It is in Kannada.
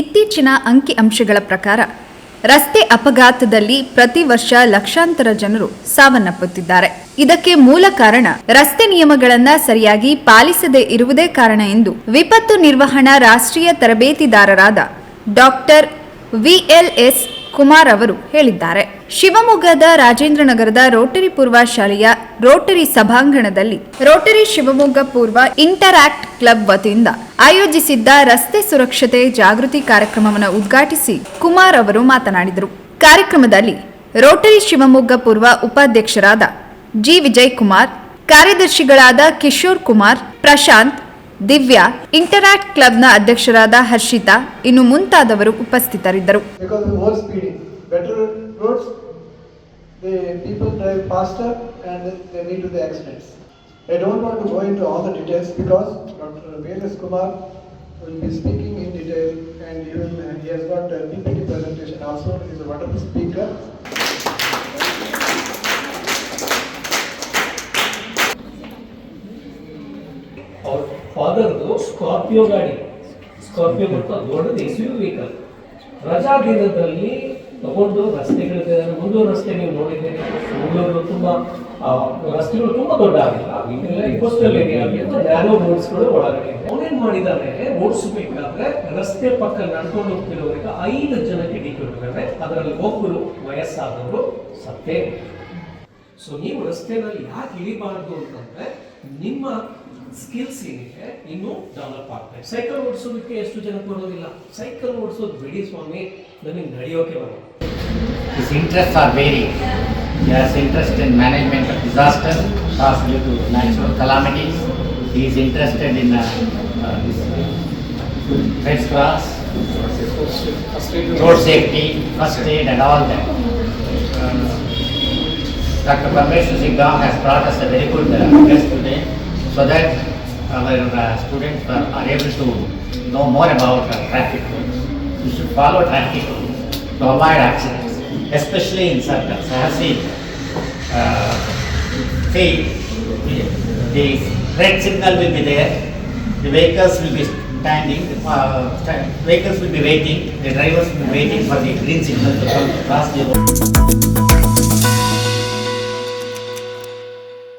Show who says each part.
Speaker 1: ಇತ್ತೀಚಿನ ಅಂಕಿ ಅಂಶಗಳ ಪ್ರಕಾರ, ರಸ್ತೆ ಅಪಘಾತದಲ್ಲಿ ಪ್ರತಿ ವರ್ಷ ಲಕ್ಷಾಂತರ ಜನರು ಸಾವನ್ನಪ್ಪುತ್ತಿದ್ದಾರೆ. ಇದಕ್ಕೆ ಮೂಲ ಕಾರಣ, ರಸ್ತೆ ನಿಯಮಗಳನ್ನ ಸರಿಯಾಗಿ ಪಾಲಿಸದೇ ಇರುವುದೇ ಕಾರಣ ಎಂದು ವಿಪತ್ತು ನಿರ್ವಹಣಾ ರಾಷ್ಟ್ರೀಯ ತರಬೇತಿದಾರರಾದ ಡಾಕ್ಟರ್ ವಿಎಲ್ಎಸ್ ಕುಮಾರ್ ಅವರು ಹೇಳಿದ್ದಾರೆ. ಶಿವಮೊಗ್ಗದ ರಾಜೇಂದ್ರನಗರದ ರೋಟರಿ ಪೂರ್ವ ಶಾಲೆಯ ರೋಟರಿ ಸಭಾಂಗಣದಲ್ಲಿ ರೋಟರಿ ಶಿವಮೊಗ್ಗ ಪೂರ್ವ ಇಂಟರಾಕ್ಟ್ ಕ್ಲಬ್ ವತಿಯಿಂದ ಆಯೋಜಿಸಿದ್ದ ರಸ್ತೆ ಸುರಕ್ಷತೆ ಜಾಗೃತಿ ಕಾರ್ಯಕ್ರಮವನ್ನು ಉದ್ಘಾಟಿಸಿ ಕುಮಾರ್ ಅವರು ಮಾತನಾಡಿದರು ಕಾರ್ಯಕ್ರಮದಲ್ಲಿ ರೋಟರಿ ಶಿವಮೊಗ್ಗ ಪೂರ್ವ ಉಪಾಧ್ಯಕ್ಷರಾದ ಜಿ ವಿಜಯ್ ಕುಮಾರ್ ಕಾರ್ಯದರ್ಶಿಗಳಾದ ಕಿಶೋರ್ ಕುಮಾರ್ ಪ್ರಶಾಂತ್ ದಿವ್ಯಾ ಇಂಟರಾಕ್ಟ್ ಕ್ಲಬ್ನ ಅಧ್ಯಕ್ಷರಾದ ಹರ್ಷಿತಾ ಇನ್ನು ಮುಂತಾದವರು ಉಪಸ್ಥಿತರಿದ್ದರು
Speaker 2: because of over speeding. Better roads, the people drive faster and they lead to the accidents. I don't want to go into all the details because Dr. V.S. Kumar will be speaking in detail and he will, he has got a PPT presentation also, he is a wonderful speaker.
Speaker 3: ಅವ್ರ ಫಾದರ್ದು ಸ್ಕಾರ್ಪಿಯೋ ಗಾಡಿ ಸ್ಕಾರ್ಪಿಯೋ ಮತ್ತು ಅದು ದೊಡ್ಡದು ಎಸ್ ಯು ವೆಹಿಕಲ್ ರಜಾ ದಿನದಲ್ಲಿ ತಗೊಂಡು ರಸ್ತೆಗಳಿಗೆ ಮುಂದೂರು ರಸ್ತೆ ನೀವು ನೋಡಿದ್ದೀರಿ ಮಂಗಳೂರು ತುಂಬಾ ರಸ್ತೆಗಳು ತುಂಬಾ ದೊಡ್ಡ ಆಗಿಲ್ಲ ಈಗೆಲ್ಲ ಕೋಸ್ಟಲ್ ಏರಿಯಾ ಯಾರೋ ರೋಡ್ಸ್ಗಳು ಒಳಗಡೆ ಅವನೇನ್ ಮಾಡಿದಾನೆ? ಓಡಿಸಬೇಕಾದ್ರೆ ರಸ್ತೆ ಪಕ್ಕ ನಡ್ಕೊಂಡು ಹೋಗ್ತಿರೋರಿಗೆ ಐದು ಜನಕ್ಕೆ ಡಿಕ್ಕಿಟ್ಟಿದ್ದಾರೆ ಅದರಲ್ಲಿ ಒಬ್ಬರು ವಯಸ್ಸಾದವರು ಸತ್ತೇ. ಸೊ ನೀವು ರಸ್ತೆಯಲ್ಲಿ ಯಾಕೆ ಇಳಿಬಾರ್ದು ಅಂತಂದ್ರೆ, ನಿಮ್ಮ ಸ್ಕಿಲ್ಸ್ ಏನಿದೆ, ಇನ್ನೂ ಡೆವಲಪ್ ಆಗ್ತಾಯಿದೆ ಸೈಕಲ್ ಓಡಿಸೋದಕ್ಕೆ ಎಷ್ಟು ಜನ ಬರೋದಿಲ್ಲ? ಸೈಕಲ್ ಓಡಿಸೋದು ಬಿಡಿ ಸ್ವಾಮಿ ನವಿ ನಡೆಯೋಕೆ
Speaker 4: ಬರುತ್ತೆ management of in the cross road safety first aid all Dr. Parmeshwar Singh has brought us a very good uh, guest today so that our uh, students are, are able to know more about uh, traffic rules. We should follow traffic rules to avoid accidents, especially in circles. I have seen, uh, see, the, the red signal will be there, the vehicles will be standing, uh, vehicles will be waiting, the drivers will be waiting for the green signal to come to the road.